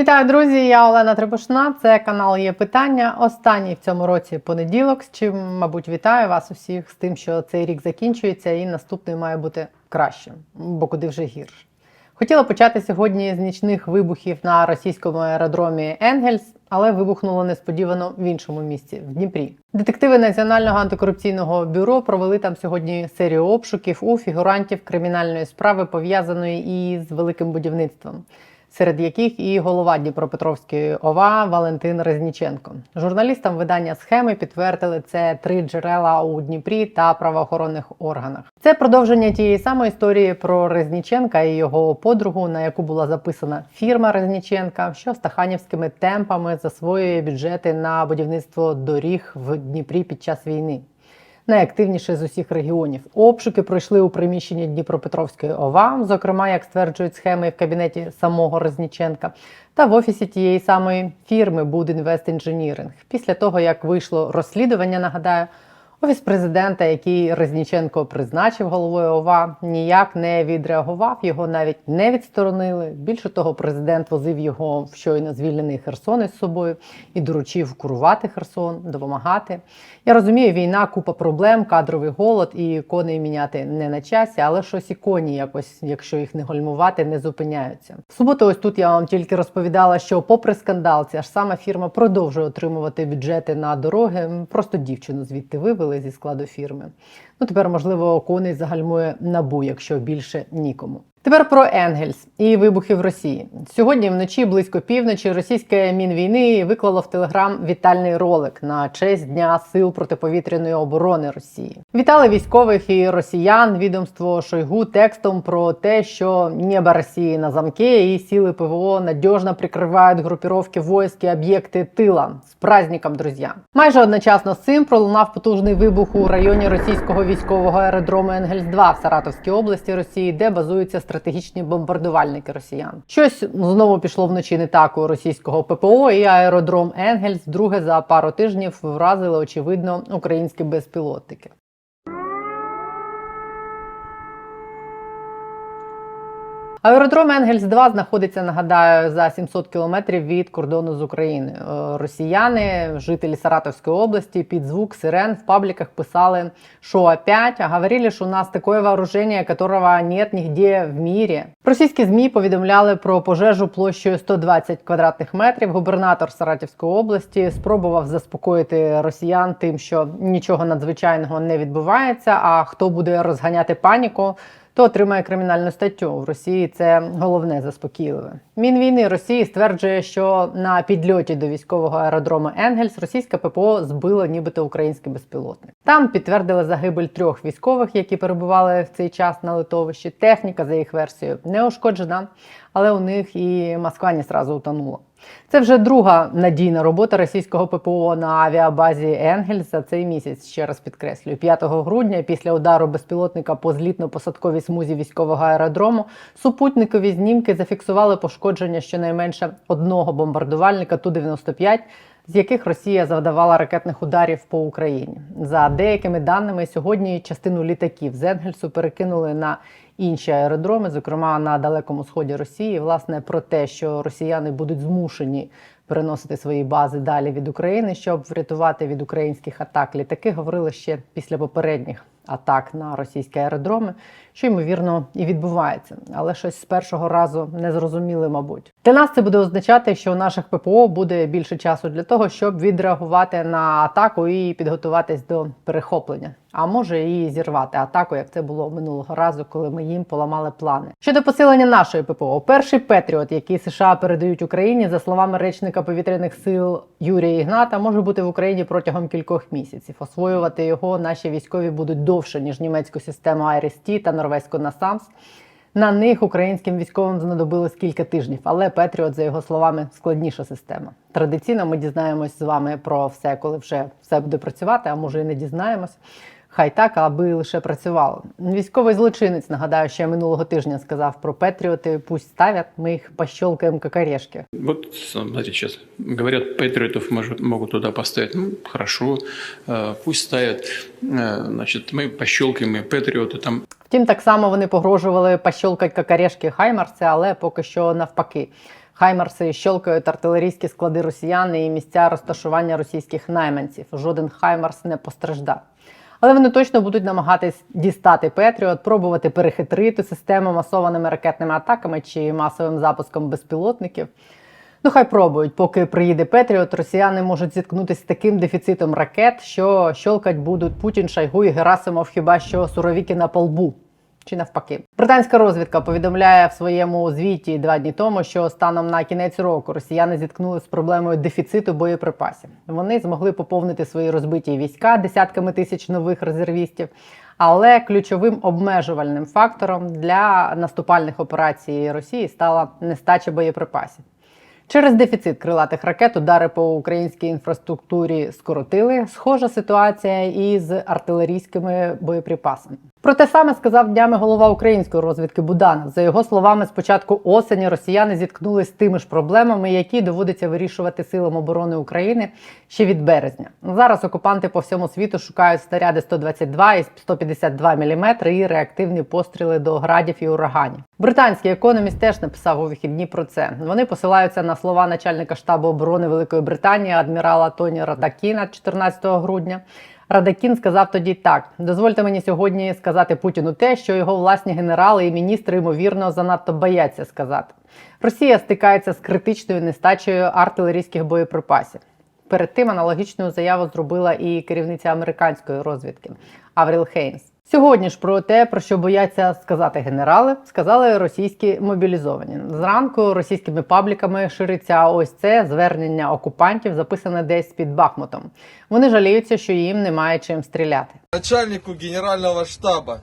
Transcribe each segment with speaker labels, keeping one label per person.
Speaker 1: Вітаю, друзі! Я Олена Требушна. Це канал є питання. Останній в цьому році понеділок. З чим, мабуть, вітаю вас усіх з тим, що цей рік закінчується, і наступний має бути кращим, бо куди вже гірше. Хотіла почати сьогодні з нічних вибухів на російському аеродромі Енгельс, але вибухнуло несподівано в іншому місці в Дніпрі. Детективи Національного антикорупційного бюро провели там сьогодні серію обшуків у фігурантів кримінальної справи, пов'язаної із великим будівництвом. Серед яких і голова Дніпропетровської ОВА Валентин Резніченко. Журналістам видання схеми підтвердили це три джерела у Дніпрі та правоохоронних органах. Це продовження тієї самої історії про Резніченка і його подругу, на яку була записана фірма Резніченка, що стаханівськими темпами засвоює бюджети на будівництво доріг в Дніпрі під час війни найактивніше з усіх регіонів. Обшуки пройшли у приміщенні Дніпропетровської ОВА, зокрема, як стверджують схеми в кабінеті самого Розніченка, та в офісі тієї самої фірми Будінвест Інженіринг. Після того, як вийшло розслідування, нагадаю. Офіс президента, який Резніченко призначив головою ОВА, ніяк не відреагував, його навіть не відсторонили. Більше того, президент возив його в щойно звільнений Херсон із собою і доручив курувати Херсон, допомагати. Я розумію, війна, купа проблем, кадровий голод і коней міняти не на часі, але щось і коні якось, якщо їх не гальмувати, не зупиняються. В суботу, ось тут я вам тільки розповідала, що, попри скандал, ця ж сама фірма продовжує отримувати бюджети на дороги. Просто дівчину звідти вивели зі складу фірми. Ну тепер, можливо, коней загальмує набу, якщо більше нікому. Тепер про Енгельс і вибухи в Росії. Сьогодні вночі близько півночі російське мінвійни виклало в телеграм вітальний ролик на честь Дня сил протиповітряної оборони Росії. Вітали військових і росіян відомство Шойгу текстом про те, що небо Росії на замке і сили ПВО надіжно прикривають групіровки войск і об'єкти тила. З праздником, друзі! Майже одночасно з цим пролунав потужний вибух у районі російського військового аеродрому Енгельс 2 в Саратовській області Росії, де базуються стратегічні бомбардувальники росіян. Щось знову пішло вночі не так у російського ППО, і аеродром Енгельс вдруге за пару тижнів вразили очевидно українські безпілотники. Аеродром Енгельс 2 знаходиться, нагадаю, за 700 кілометрів від кордону з Україною. Е, Росіяни, жителі Саратовської області, під звук сирен в пабліках писали, що опять, а говорили, що у нас таке вооруження, которого нет нігде в мірі. Російські змі повідомляли про пожежу площею 120 квадратних метрів. Губернатор Саратівської області спробував заспокоїти росіян тим, що нічого надзвичайного не відбувається. А хто буде розганяти паніку? То отримає кримінальну статтю в Росії. Це головне заспокійливе. Мінвійни Росії стверджує, що на підльоті до військового аеродрому Енгельс російська ППО збила нібито український безпілотник. Там підтвердили загибель трьох військових, які перебували в цей час на литовищі. Техніка за їх версією не ушкоджена, але у них і Москва не сразу утонула. Це вже друга надійна робота російського ППО на авіабазі Енгельс за цей місяць. Ще раз підкреслюю, 5 грудня, після удару безпілотника по злітно-посадковій смузі військового аеродрому, супутникові знімки зафіксували пошкодження щонайменше одного бомбардувальника Ту-95, з яких Росія завдавала ракетних ударів по Україні. За деякими даними, сьогодні частину літаків з Енгельсу перекинули на інші аеродроми, зокрема на далекому сході Росії. Власне про те, що росіяни будуть змушені переносити свої бази далі від України, щоб врятувати від українських атак літаки, говорили ще після попередніх атак на російські аеродроми, що ймовірно і відбувається, але щось з першого разу не зрозуміли, мабуть. Для нас це буде означати, що у наших ППО буде більше часу для того, щоб відреагувати на атаку і підготуватись до перехоплення. А може і зірвати атаку, як це було минулого разу, коли ми їм поламали плани. Щодо посилення нашої ППО, перший Петріот, який США передають Україні, за словами речника повітряних сил Юрія Ігната, може бути в Україні протягом кількох місяців. Освоювати його наші військові будуть довше ніж німецьку систему IRST та норвезьку NASAMS. На них українським військовим знадобилось кілька тижнів, але Петріот, за його словами, складніша система. Традиційно ми дізнаємось з вами про все, коли вже все буде працювати, а може і не дізнаємось. Хай так, аби лише працювало. Військовий злочинець, нагадаю, ще минулого тижня сказав про Петріоти. Пусть ставят, ми їх пощелкаємо як орешки.
Speaker 2: Вот, смотрите, сейчас говорят, патриотов может, могут туда поставить. Ну, хорошо, э, пусть ставят. Э, Значит, мы пощелкаем и патриоты там.
Speaker 1: Втім, так само вони погрожували пощолкати як орешки Хаймарси, але поки що навпаки. Хаймарси щолкають артилерійські склади росіян і місця розташування російських найманців. Жоден Хаймарс не постраждав. Але вони точно будуть намагатись дістати Петріот, пробувати перехитрити систему масованими ракетними атаками чи масовим запуском безпілотників. Ну, хай пробують, поки приїде Петріот, росіяни можуть зіткнутися з таким дефіцитом ракет, що щолкать будуть Путін, Шайгу і Герасимов хіба що суровіки на полбу. Чи навпаки, британська розвідка повідомляє в своєму звіті два дні тому, що станом на кінець року росіяни зіткнулися з проблемою дефіциту боєприпасів. Вони змогли поповнити свої розбиті війська десятками тисяч нових резервістів. Але ключовим обмежувальним фактором для наступальних операцій Росії стала нестача боєприпасів. Через дефіцит крилатих ракет удари по українській інфраструктурі скоротили. Схожа ситуація і з артилерійськими боєприпасами. Про те саме сказав днями голова української розвідки Буданов. За його словами, з початку осені росіяни зіткнулися з тими ж проблемами, які доводиться вирішувати силам оборони України ще від березня. Зараз окупанти по всьому світу шукають снаряди 122 і 152 мм і реактивні постріли до градів і ураганів. Британський економіст теж написав у вихідні про це. Вони посилаються на слова начальника штабу оборони Великої Британії адмірала Тоні Радакіна 14 грудня. Радакін сказав тоді так: дозвольте мені сьогодні сказати Путіну те, що його власні генерали і міністри ймовірно занадто бояться сказати. Росія стикається з критичною нестачею артилерійських боєприпасів. Перед тим аналогічну заяву зробила і керівниця американської розвідки Авріл Хейнс. Сьогодні ж про те, про що бояться сказати генерали, сказали російські мобілізовані. Зранку російськими пабліками шириться ось це звернення окупантів, записане десь під Бахмутом. Вони жаліються, що їм немає чим стріляти.
Speaker 3: начальнику генерального штаба.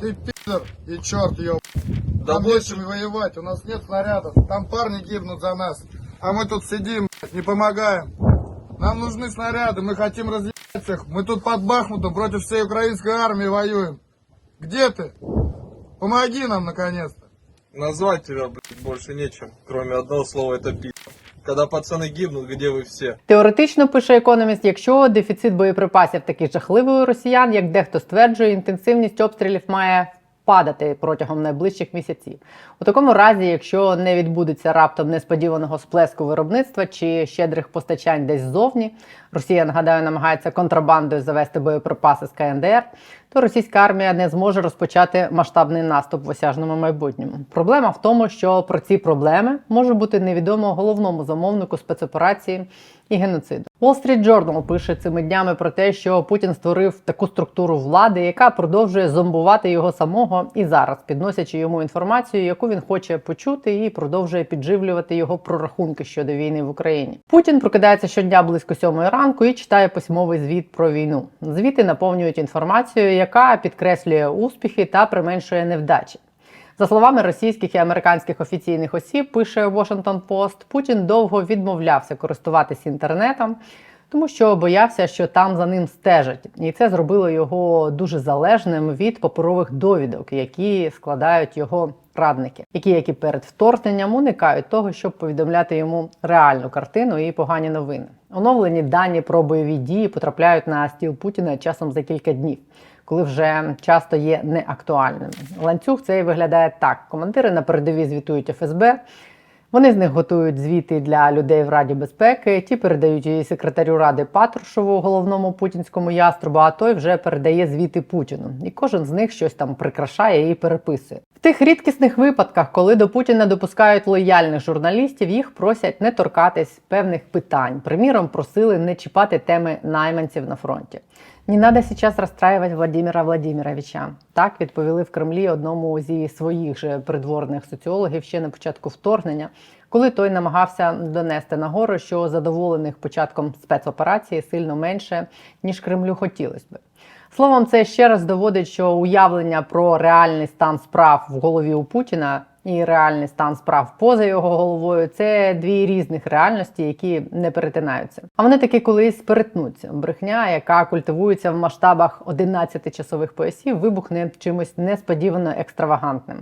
Speaker 4: Ты пидор и черт, еб.
Speaker 3: Да
Speaker 4: Нам нечем воевать, у нас нет снарядов. Там парни гибнут за нас. А мы тут сидим, блядь, не помогаем. Нам нужны снаряды, мы хотим разъебать их. Мы тут под Бахмутом против всей украинской армии воюем. Где ты? Помоги нам, наконец-то.
Speaker 3: Назвать тебя, блядь, больше нечем, кроме одного слова, это пи***. Когда пацаны гибнут, где вы все?
Speaker 1: Теоретично пише економіст, якщо дефіцит боєприпасів такий жахливий у росіян, як дехто стверджує, інтенсивність обстрілів має падати протягом найближчих місяців. У такому разі, якщо не відбудеться раптом несподіваного сплеску виробництва чи щедрих постачань десь ззовні, Росія нагадаю намагається контрабандою завести боєприпаси з КНДР, то російська армія не зможе розпочати масштабний наступ в осяжному майбутньому. Проблема в тому, що про ці проблеми може бути невідомо головному замовнику спецоперації і геноциду. Wall Street Journal пише цими днями про те, що Путін створив таку структуру влади, яка продовжує зомбувати його самого і зараз, підносячи йому інформацію, яку він хоче почути, і продовжує підживлювати його прорахунки щодо війни в Україні. Путін прокидається щодня близько сьомої ранку і читає письмовий звіт про війну. Звіти наповнюють інформацією, яка підкреслює успіхи та применшує невдачі. За словами російських і американських офіційних осіб, пише Washington Post, Путін довго відмовлявся користуватись інтернетом, тому що боявся, що там за ним стежать, і це зробило його дуже залежним від паперових довідок, які складають його радники, які, як і перед вторгненням, уникають того, щоб повідомляти йому реальну картину і погані новини. Оновлені дані про бойові дії потрапляють на стіл Путіна часом за кілька днів коли вже часто є неактуальними. Ланцюг цей виглядає так: командири на передовій звітують ФСБ. Вони з них готують звіти для людей в Раді безпеки. Ті передають її секретарю ради Патрушеву, головному путінському яструбу, а той вже передає звіти Путіну. І кожен з них щось там прикрашає і переписує. В тих рідкісних випадках, коли до Путіна допускають лояльних журналістів, їх просять не торкатись певних питань. Приміром, просили не чіпати теми найманців на фронті. Не надо сейчас расстраивать Владимира Владимировича. Так відповіли в Кремлі одному зі своїх же придворних соціологів ще на початку вторгнення, коли той намагався донести нагору, що задоволених початком спецоперації сильно менше, ніж Кремлю хотілося би. Словом, це ще раз доводить, що уявлення про реальний стан справ в голові у Путіна і реальний стан справ поза його головою це дві різних реальності, які не перетинаються. А вони таки колись перетнуться. Брехня, яка культивується в масштабах 11 часових поясів, вибухне чимось несподівано екстравагантним.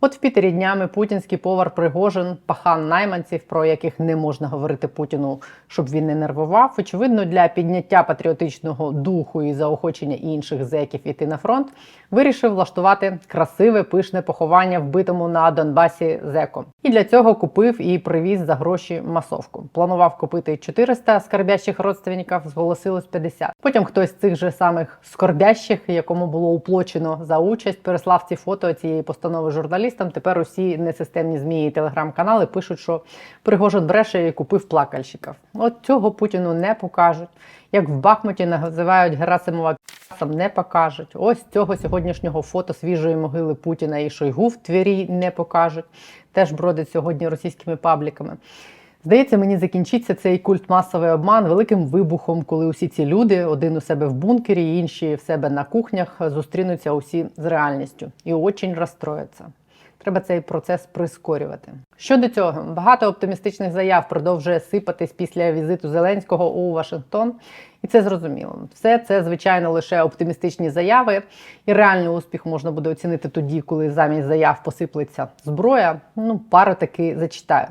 Speaker 1: От в Пітері днями путінський повар Пригожин, пахан найманців, про яких не можна говорити Путіну, щоб він не нервував. Очевидно, для підняття патріотичного духу і заохочення інших зеків іти на фронт, вирішив влаштувати красиве пишне поховання вбитому на Донбасі зеком. І для цього купив і привіз за гроші масовку. Планував купити 400 скорбящих родственників, зголосилось 50. Потім хтось з цих же самих скорбящих, якому було уплочено за участь, переслав ці фото цієї постанови журналістам. Тепер усі несистемні змі і телеграм-канали пишуть, що Пригожин бреше і купив плакальщиків. От цього Путіну не покажуть. Як в Бахмуті називають Герасимова сам не покажуть. Ось цього сьогоднішнього фото свіжої могили Путіна і Шойгу в Твері не покажуть. Теж бродить сьогодні російськими пабліками. Здається, мені закінчиться цей культ масовий обман великим вибухом, коли усі ці люди, один у себе в бункері, інші в себе на кухнях, зустрінуться усі з реальністю і очень розстрояться. Треба цей процес прискорювати. Щодо цього, багато оптимістичних заяв продовжує сипатись після візиту Зеленського у Вашингтон, і це зрозуміло. Все це, звичайно, лише оптимістичні заяви, і реальний успіх можна буде оцінити тоді, коли замість заяв посиплеться зброя. Ну, пару таки зачитаю.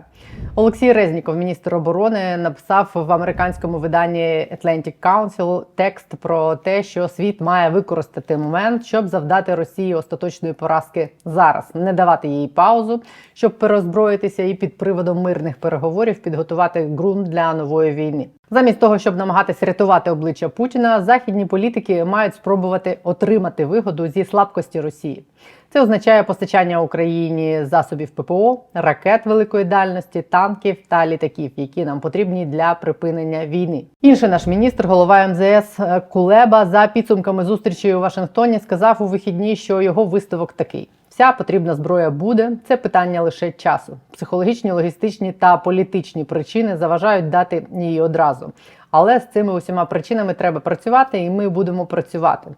Speaker 1: Олексій Резніков, міністр оборони, написав в американському виданні Atlantic Council текст про те, що світ має використати момент, щоб завдати Росії остаточної поразки зараз, не давати їй паузу, щоб перезброїтися і під приводом мирних переговорів підготувати ґрунт для нової війни. Замість того, щоб намагатись рятувати обличчя Путіна, західні політики мають спробувати отримати вигоду зі слабкості Росії. Це означає постачання Україні засобів ППО, ракет великої дальності, танків та літаків, які нам потрібні для припинення війни. Інший наш міністр, голова МЗС Кулеба, за підсумками зустрічі у Вашингтоні, сказав у вихідні, що його висновок такий. Вся потрібна зброя буде. Це питання лише часу. Психологічні, логістичні та політичні причини заважають дати її одразу. Але з цими усіма причинами треба працювати, і ми будемо працювати.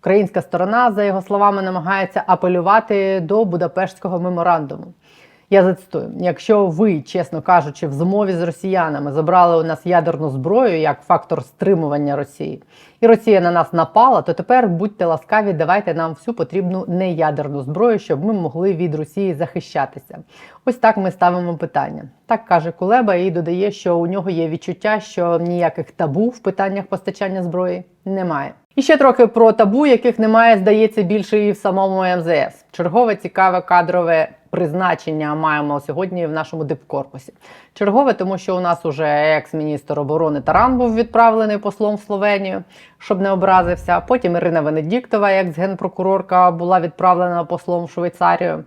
Speaker 1: Українська сторона, за його словами, намагається апелювати до Будапештського меморандуму. Я зацитую: якщо ви, чесно кажучи, в змові з росіянами забрали у нас ядерну зброю як фактор стримування Росії, і Росія на нас напала, то тепер будьте ласкаві, давайте нам всю потрібну неядерну зброю, щоб ми могли від Росії захищатися. Ось так ми ставимо питання. Так каже Кулеба і додає, що у нього є відчуття, що ніяких табу в питаннях постачання зброї немає. І ще трохи про табу, яких немає, здається, більше і в самому МЗС. Чергове цікаве кадрове призначення маємо сьогодні в нашому дипкорпусі. Чергове, тому що у нас уже екс-міністр оборони Таран був відправлений послом в Словенію, щоб не образився. Потім Ірина Венедіктова, екс-генпрокурорка, була відправлена послом в Швейцарію.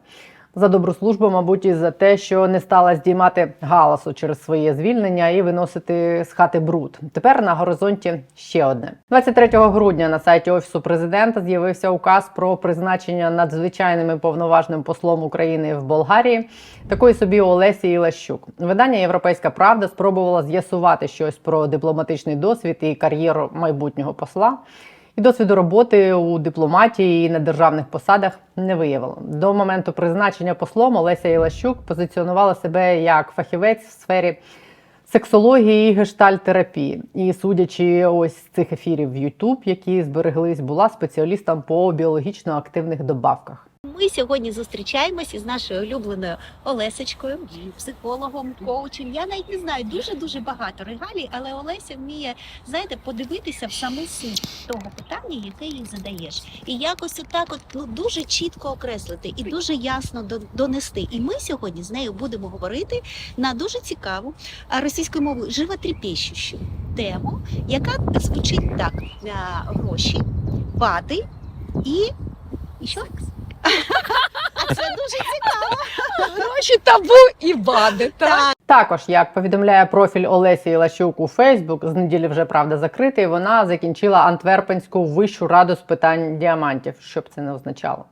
Speaker 1: За добру службу, мабуть, і за те, що не стала здіймати галасу через своє звільнення і виносити з хати бруд. Тепер на горизонті ще одне. 23 грудня на сайті офісу президента з'явився указ про призначення надзвичайним і повноважним послом України в Болгарії, такої собі Олесі Ілащук. Видання Європейська Правда спробувала з'ясувати щось про дипломатичний досвід і кар'єру майбутнього посла. І досвіду роботи у дипломатії і на державних посадах не виявило. До моменту призначення послом Олеся Ілащук позиціонувала себе як фахівець в сфері сексології і гештальтерапії. І судячи ось з цих ефірів в YouTube, які збереглись, була спеціалістом по біологічно активних добавках.
Speaker 5: Ми сьогодні зустрічаємось із нашою улюбленою Олесечкою, психологом, коучем. Я навіть не знаю дуже дуже багато регалій, але Олеся вміє знаєте, подивитися в саму суть того питання, яке їй задаєш, і якось отак, от ну дуже чітко окреслити і дуже ясно донести. І ми сьогодні з нею будемо говорити на дуже цікаву російською мовою животрепещущу тему, яка звучить так: гроші, вади і. І що? Це дуже цікаво.
Speaker 6: Гроші табу і вади. Так?
Speaker 1: Також, як повідомляє профіль Олесі Лащук у Фейсбук, з неділі вже правда закритий. Вона закінчила Антверпенську вищу раду з питань діамантів, що б це не означало.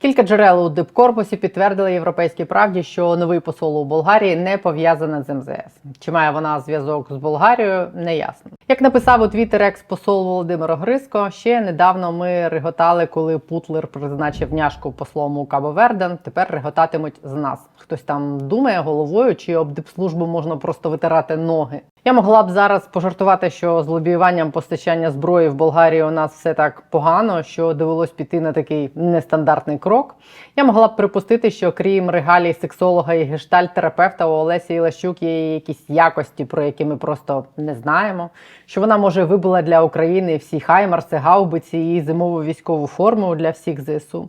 Speaker 1: Кілька джерел у дипкорпусі підтвердили європейській правді, що новий посол у Болгарії не пов'язана з МЗС. Чи має вона зв'язок з Болгарією, не ясно. Як написав у Твіттер екс-посол Володимир Огриско, ще недавно ми реготали, коли Путлер призначив няшку послом у Кабо Верден. Тепер реготатимуть з нас. Хтось там думає головою, чи об дипслужбу можна просто витирати ноги. Я могла б зараз пожартувати, що з лобіюванням постачання зброї в Болгарії у нас все так погано, що довелось піти на такий нестандартний крок. Я могла б припустити, що крім регалій сексолога і гештальт-терапевта у Олесі Ілащук є якісь якості, про які ми просто не знаємо. Що вона може вибула для України всі хаймарси, гаубиці і зимову військову форму для всіх ЗСУ.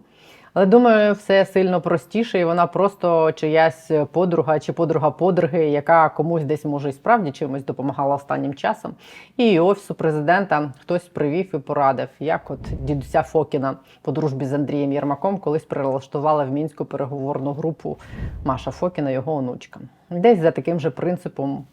Speaker 1: Але думаю, все сильно простіше, і вона просто чиясь подруга чи подруга подруги, яка комусь десь може і справді чимось допомагала останнім часом. І офісу президента хтось привів і порадив, як от дідуся Фокіна по дружбі з Андрієм Єрмаком колись прилаштувала в мінську переговорну групу Маша Фокіна, його онучка. Десь за таким же принципом.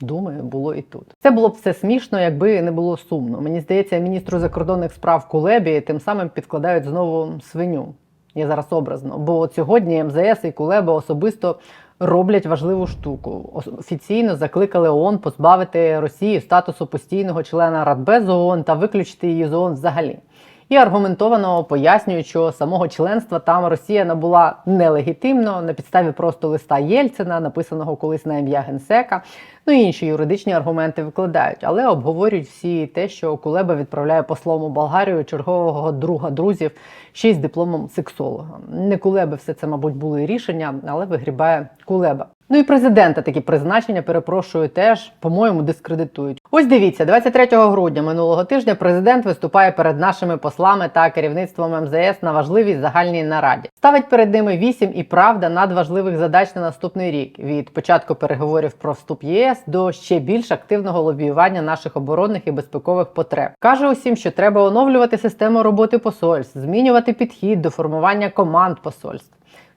Speaker 1: Думаю, було і тут. Це було б все смішно, якби не було сумно. Мені здається, міністру закордонних справ Кулебі тим самим підкладають знову свиню. Я зараз образно, бо от сьогодні МЗС і Кулеба особисто роблять важливу штуку. Офіційно закликали ООН позбавити Росію статусу постійного члена Радбез ООН та виключити її з ООН взагалі. І аргументовано пояснюють, що самого членства там Росія набула нелегітимно на підставі просто листа Єльцина, написаного колись на ім'я генсека. Ну і інші юридичні аргументи викладають, але обговорюють всі те, що Кулеба відправляє послом у Болгарію чергового друга друзів ще й з дипломом сексолога. Не Кулеби все це, мабуть, були рішення, але вигрібає Кулеба. Ну і президента такі призначення, перепрошую, теж, по-моєму, дискредитують. Ось дивіться, 23 грудня минулого тижня президент виступає перед нашими послами та керівництвом МЗС на важливій загальній нараді. Ставить перед ними вісім і правда надважливих задач на наступний рік від початку переговорів про вступ ЄС до ще більш активного лобіювання наших оборонних і безпекових потреб. каже усім, що треба оновлювати систему роботи посольств, змінювати підхід до формування команд посольств.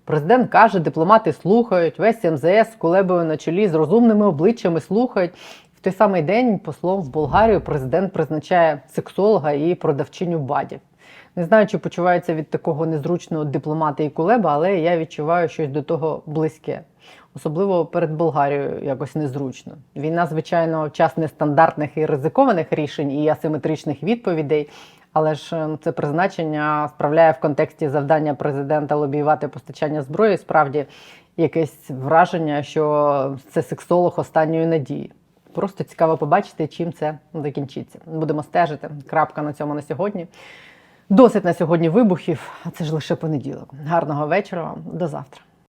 Speaker 1: Президент каже, дипломати слухають, весь МЗС з Кулебою на чолі з розумними обличчями слухають. В той самий день послом в Болгарію президент призначає сексолога і продавчиню бадів. Не знаю, чи почувається від такого незручного дипломата і Кулеба, але я відчуваю щось до того близьке. Особливо перед Болгарією якось незручно. Війна, звичайно, час нестандартних і ризикованих рішень і асиметричних відповідей. Але ж е, це призначення справляє в контексті завдання президента лобіювати постачання зброї справді якесь враження, що це сексолог останньої надії. Просто цікаво побачити, чим це закінчиться. Будемо стежити. Крапка на цьому на сьогодні. Досить на сьогодні вибухів, а це ж лише понеділок. Гарного вечора вам, до завтра.